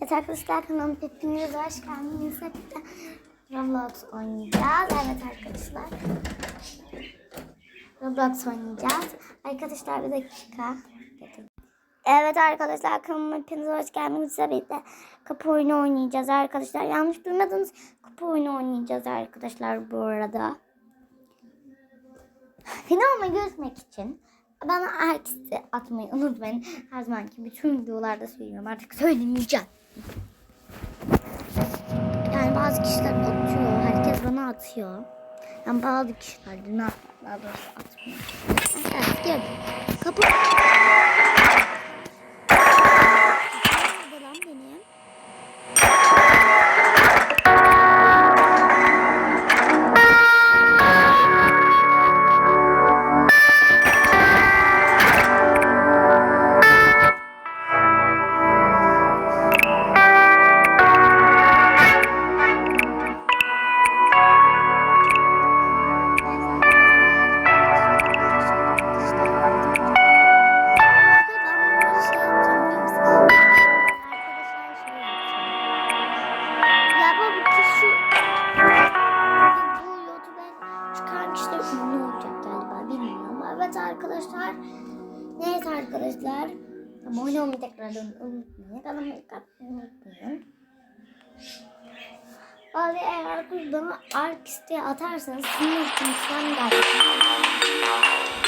Evet arkadaşlar kanalıma hepiniz hoş geldiniz. Hep de Roblox oynayacağız. Evet arkadaşlar. Roblox oynayacağız. Arkadaşlar bir dakika. Evet arkadaşlar kanalıma hepiniz hoş geldiniz. Tabii de kapı oyunu oynayacağız arkadaşlar. Yanlış duymadınız. Kapı oyunu oynayacağız arkadaşlar bu arada. Finalime görmek için bana herkese atmayı unutmayın. Her zamanki bütün videolarda söylüyorum. Artık söylemeyeceğim. Yani bazı kişiler atıyor. Herkes bana atıyor. Yani bazı kişiler de ne daha doğrusu atmıyor. Evet gel. Kapı. Nerede benim? Arkadaşlar. Neyse arkadaşlar. Abone olmayı tekrardan unutmayın. Kanalıma unutmayın. Abi eğer bana ark isteği atarsanız sizin için sen gerçekten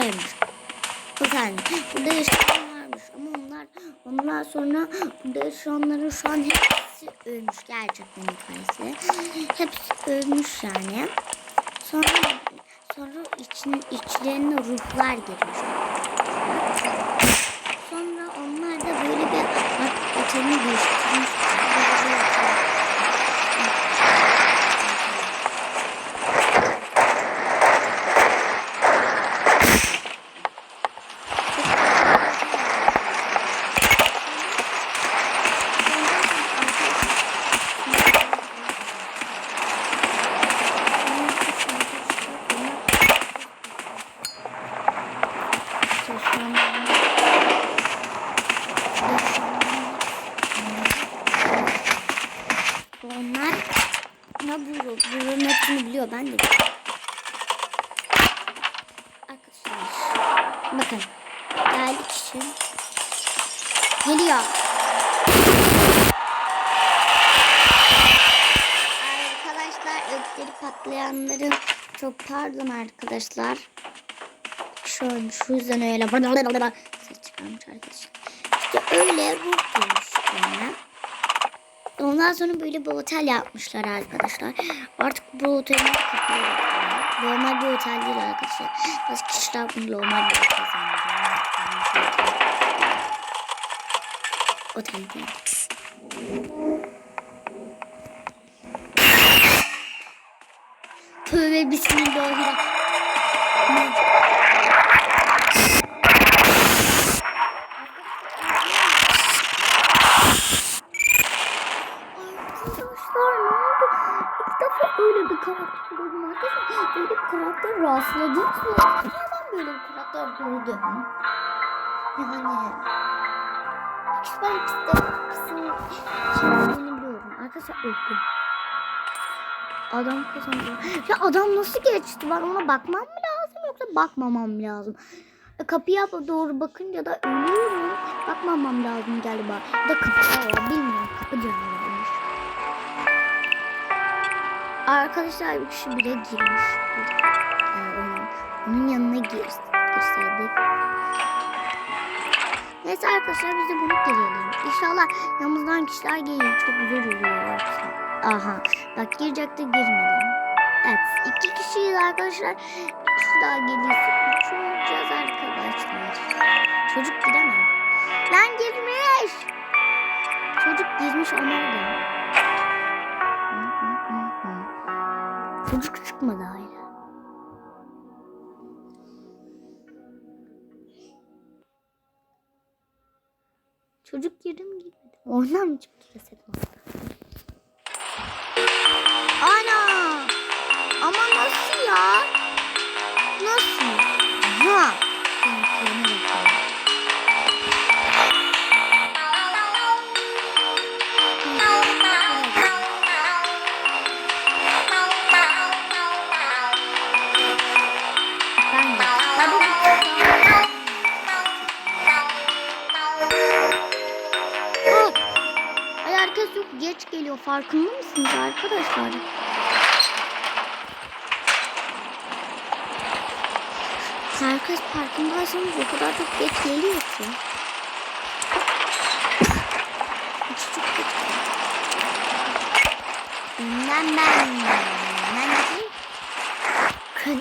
şeymiş. Güzel. Burada yaşayan varmış ama onlar ondan sonra burada yaşayanların şu an hepsi ölmüş gerçekten hikayesi. Hepsi ölmüş yani. Sonra sonra için içlerine ruhlar girmiş. Sonra onlar da böyle bir otelini değiştirmiş. Onlar ne bu bunun hepsini biliyor ben de. biliyorum. Arkadaşlar bakın geldik için geliyor. Arkadaşlar ötleri patlayanların çok pardon arkadaşlar. Şöyle şu yüzden öyle ses çıkarmış arkadaşlar. İşte öyle görmüş yani. Ondan sonra böyle bir otel yapmışlar arkadaşlar. Artık bu otelin yapıyorlar. Normal bir otel değil arkadaşlar. Bazı kişiler bunu normal bir. Tövbe bismillahirrahmanirrahim. Arkadaşlar ne oldu? İlk defa öyle bir karakter gördüm arkadaşlar. Böyle bir karakter rastladınız mı? Niye ben böyle bir karakter gördüm? Yani. Ben pisliksin. Şimdi biliyorum. Arkadaşlar öldüm. Adam kazandı. Ya adam nasıl geçti? Ben ona bakmam mı lazım yoksa bakmamam lazım? E, Kapıya doğru bakınca da ölüyorum. Bakmamam lazım galiba. Ya da kapı var. Bilmiyorum. Kapı canavarıymış. Arkadaşlar bir kişi bile girmiş. Yani onun, yanına gir. Neyse arkadaşlar biz de bunu deneyelim. İnşallah yanımızdan kişiler gelir. Çok güzel oluyor. Aha. Bak girecekti girmedi. Evet. iki kişiyiz arkadaşlar. Şu daha gelirse uçuracağız arkadaşlar. Çocuk giremez. Lan girmiş. Çocuk girmiş ama da. Hı. Çocuk çıkmadı hala. Çocuk mi girmedi? Oradan mı çıktı reset oldu? Farkında mısınız arkadaşlar? Herkes farkındaysanız o kadar çok geç geliyor ki. Ben ben Kır...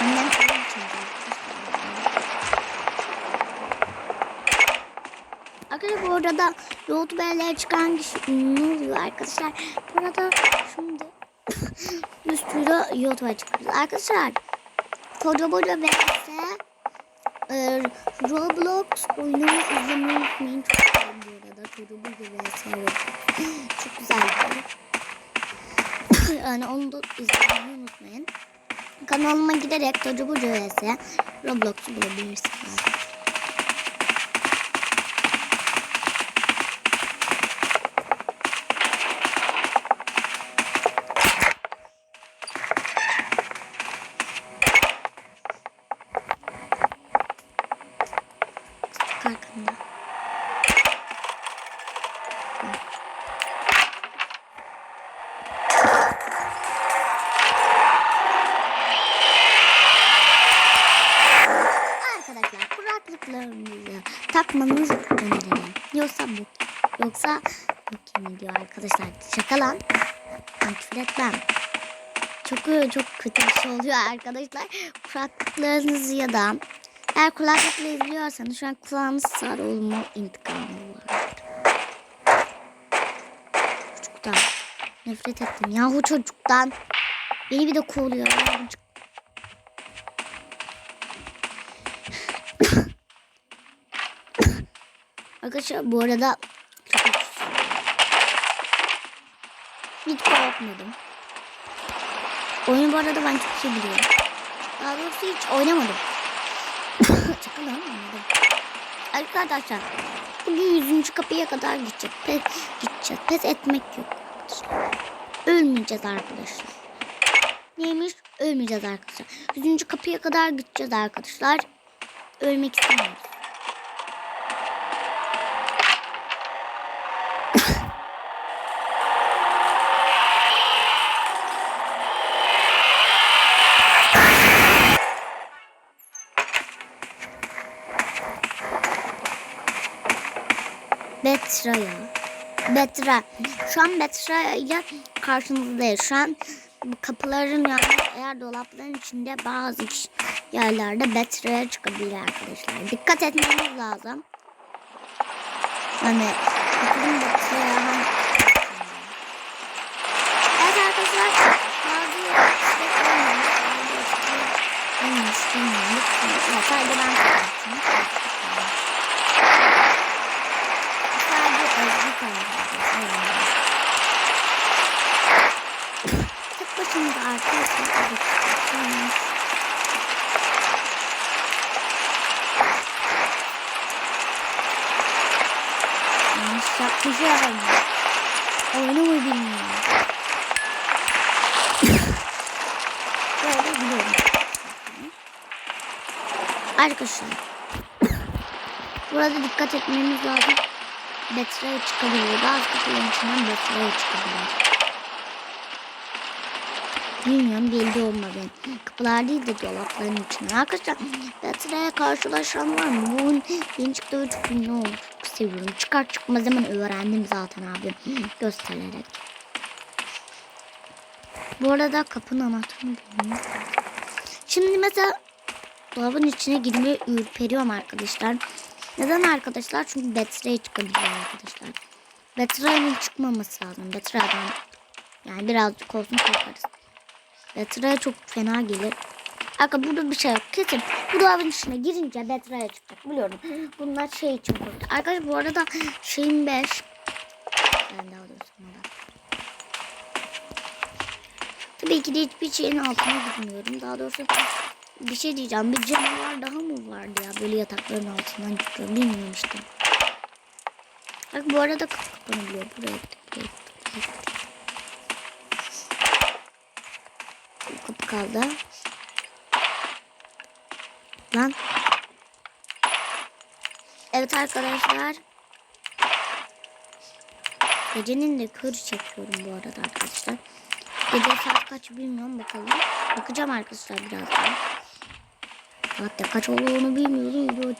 Annem kırıyor çünkü. Arkadaşlar bu YouTuber'lere çıkan kişi ünlü oluyor arkadaşlar. Bu arada şimdi bir sürü çıkıyoruz. Arkadaşlar Koca Boca vs e, Roblox oyununu izlemeyi unutmayın. Çok güzel bu arada. Koca Boca vs. Çok güzel yani onu da izlemeyi unutmayın. Kanalıma giderek Koca Boca vs Roblox'u bulabilirsiniz. Arkanda. Arkadaşlar kulaklıklarınızı takmanızı öneririm. Yoksa bu yoksa bu kim diyor arkadaşlar. Şaka lan. Küfür etmem. Çok çok kötü bir şey oluyor arkadaşlar. Kulaklıklarınızı ya da eğer kulaklıkla izliyorsanız şu an kulağınız sarı olma intikamı var. Çocuktan nefret ettim yahu çocuktan. Beni bir de kovuyor. Arkadaşlar bu arada çok öksüz. Hiç korkmadım. Oyunu bu arada ben çok iyi biliyorum. Daha doğrusu hiç oynamadım. Çakal oynamadım. Arkadaşlar bugün 100. kapıya kadar gidecek. Pes, gideceğiz. Pes etmek yok. Ölmeyeceğiz arkadaşlar. Neymiş? Ölmeyeceğiz arkadaşlar. 100. kapıya kadar gideceğiz arkadaşlar. Ölmek istemiyoruz. Betra'ya. Betra. Şu an Betra ile karşınızdayız. Şu an bu kapıların yani eğer dolapların içinde bazı yerlerde Betra'ya çıkabilir arkadaşlar. Dikkat etmemiz lazım. Hani bakalım Betra'ya hem Evet arkadaşlar bazı olmamış. Olmuş bilmiyorum. Ya sadece ben kapattım. Başımıza arkadaşlar. Yanlış biliyorum. Arkadaşlar. Burada dikkat etmemiz lazım. Betra'ya çıkabilir. Bazı kapıların içinden Betra'ya çıkabilir. Bilmiyorum belli olmadı. Kapılar değil de dolapların içinde. Arkadaşlar Betra'ya karşılaşan var mı? Bu oyun yeni çıktığı çok ünlü olmuş. çok seviyorum. Çıkar çıkmaz hemen öğrendim zaten abi. Göstererek. Bu arada kapının anahtarını buldum. Şimdi mesela dolabın içine girmeye ürperiyorum arkadaşlar. Neden arkadaşlar? Çünkü Betray'a çıkabiliyor arkadaşlar. Betray'ın çıkmaması lazım. Betray'dan yani birazcık olsun korkarız. Betray'a çok fena gelir. Arka burada bir şey yok. Kesin bu dolabın içine girince Betray'a çıkacak. Biliyorum. Bunlar şey için korktu. Arkadaşlar bu arada şeyin 5 ben daha doğrusu moda. Tabii ki de hiçbir şeyin altına gitmiyorum. Daha doğrusu bir şey diyeceğim. Bir canavar daha mı vardı ya? Böyle yatakların altından çıkıyor. Bilmiyorum işte. Bak bu arada kapanabiliyor. Buraya gittik. Kapı kaldı. Lan. Evet arkadaşlar. Gecenin de kör çekiyorum bu arada arkadaşlar. Gece saat kaç bilmiyorum bakalım. Bakacağım arkadaşlar birazdan. Hatta kaç olduğunu bilmiyorum. Video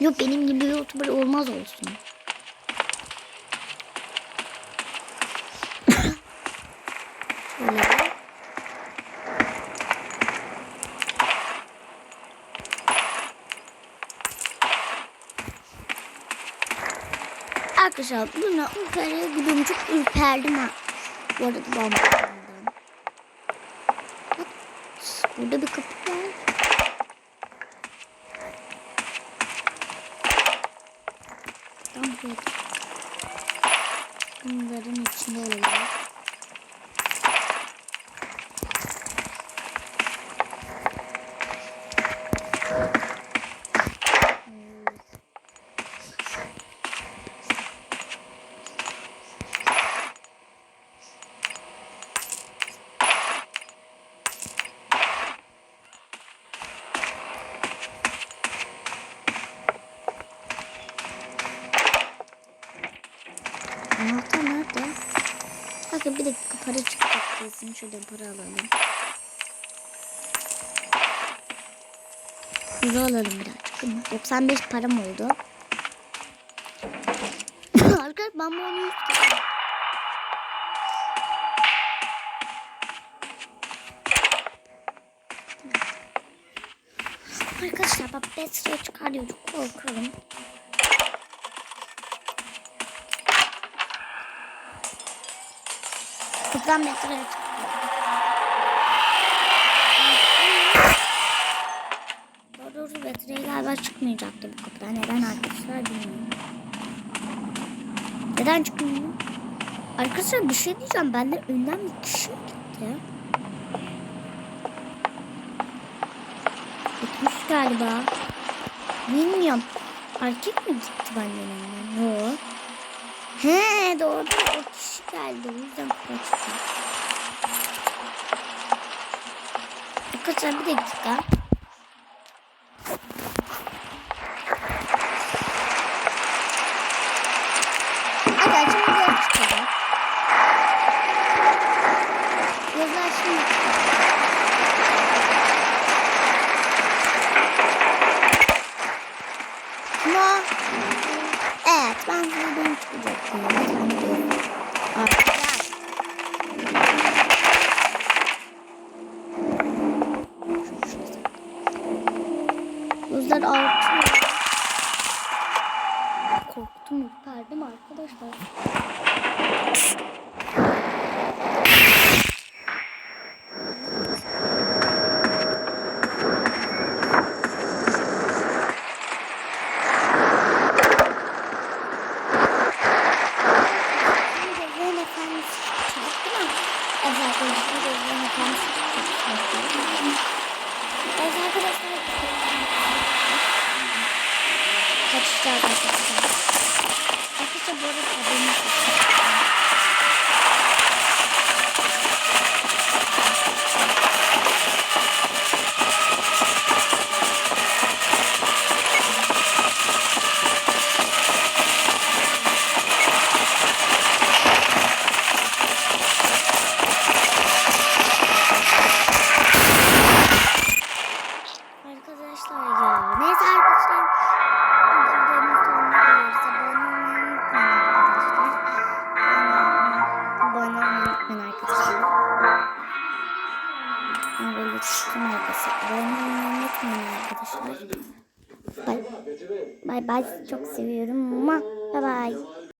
Yok benim gibi youtuber olmaz olsun. Şöyle. Arkadaşlar buna ürpereye gidiyorum. Çok ürperdim ha. Bu arada ben Burada bir kapı var. Tam buraya. Bunların içinde olabilir. Anahtar nerede? Bakın bir dakika para çıkacak kesin. Şurada para alalım. Para alalım birazcık. 95 param oldu. Arkadaşlar ben bu oyunu istiyorum. Arkadaşlar bak Betra'ya çıkarıyor. Çok korkuyorum. Kızdan Betra'ya çıktı. Daha doğrusu Betra'ya galiba çıkmayacaktı bu kapıdan. Neden arkadaşlar bilmiyorum. Neden çıkmıyor? Arkadaşlar bir şey diyeceğim. Benden önden bir kişi gitti? Gitmiş galiba. Bilmiyorum. Erkek mi gitti benden önden? Yok. He doğru o kişi geldi o yüzden kaçtı. Arkadaşlar bir dakika. Hadi şimdi geri çıkacak. Yazılar şimdi çıkacak. Ama Evet ben buradan çıkacaktım. Sen dur. Arkadaşlar. Gözler artıyor. Korktum ürperdim arkadaşlar. Evet gözlerin efendisi çıkacak. Evet arkadaşlar. Kaçacağız arkadaşlar. Arkadaşlar bu arada haberiniz olsun.